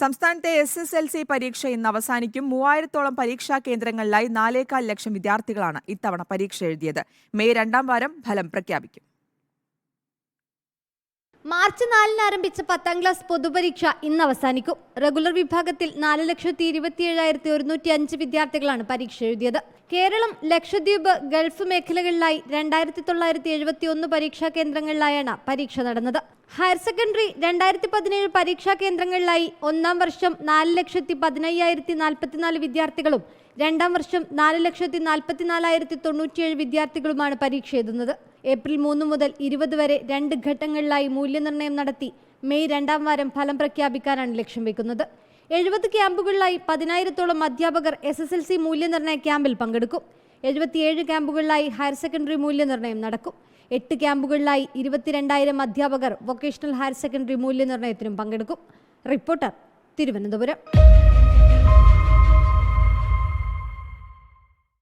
സംസ്ഥാനത്തെ S S L C പരീക്ഷ ഇന്ന് അവസാനിക്കും. മൂവായിരത്തോളം പരീക്ഷാ കേന്ദ്രങ്ങളിലായി നാലേകാൽ ലക്ഷം വിദ്യാർത്ഥികളാണ് ഇത്തവണ പരീക്ഷ എഴുതിയത്. മെയ് രണ്ടാം വാരം ഫലം പ്രഖ്യാപിക്കും. മാർച്ച് നാലിന് ആരംഭിച്ച പത്താം ക്ലാസ് പൊതുപരീക്ഷ ഇന്ന് അവസാനിക്കും. റെഗുലർ വിഭാഗത്തിൽ നാല് ലക്ഷത്തി ഇരുപത്തി ഏഴായിരത്തി ഒരുന്നൂറ്റി അഞ്ച് വിദ്യാർത്ഥികളാണ് പരീക്ഷ എഴുതിയത്. കേരളം ലക്ഷദ്വീപ് ഗൾഫ് മേഖലകളിലായി രണ്ടായിരത്തി തൊള്ളായിരത്തി എഴുപത്തി ഒന്ന് പരീക്ഷാ കേന്ദ്രങ്ങളിലായാണ് പരീക്ഷ നടന്നത്. ഹയർ സെക്കൻഡറി രണ്ടായിരത്തി പതിനേഴ് പരീക്ഷാ കേന്ദ്രങ്ങളിലായി ഒന്നാം വർഷം നാല് ലക്ഷത്തി പതിനയ്യായിരത്തി നാൽപ്പത്തിനാല് വിദ്യാർത്ഥികളും രണ്ടാം വർഷം നാല് ലക്ഷത്തി നാൽപ്പത്തിനാലായിരത്തി തൊണ്ണൂറ്റിയേഴ് വിദ്യാർത്ഥികളുമാണ് പരീക്ഷ എഴുതുന്നത്. ഏപ്രിൽ മൂന്ന് മുതൽ ഇരുപത് വരെ രണ്ട് ഘട്ടങ്ങളിലായി മൂല്യനിർണയം നടത്തി മെയ് രണ്ടാം വാരം ഫലം പ്രഖ്യാപിക്കാനാണ് ലക്ഷ്യം വെക്കുന്നത്. എഴുപത് ക്യാമ്പുകളിലായി പതിനായിരത്തോളം അധ്യാപകർ എസ് എസ് എൽ സി മൂല്യനിർണയ ക്യാമ്പിൽ പങ്കെടുക്കും. എഴുപത്തിയേഴ് ക്യാമ്പുകളിലായി ഹയർ സെക്കൻഡറി മൂല്യനിർണയം നടക്കും. എട്ട് ക്യാമ്പുകളിലായി ഇരുപത്തിരണ്ടായിരം അധ്യാപകർ വൊക്കേഷണൽ ഹയർ സെക്കൻഡറി മൂല്യനിർണയത്തിനും പങ്കെടുക്കും. റിപ്പോർട്ടർ തിരുവനന്തപുരം.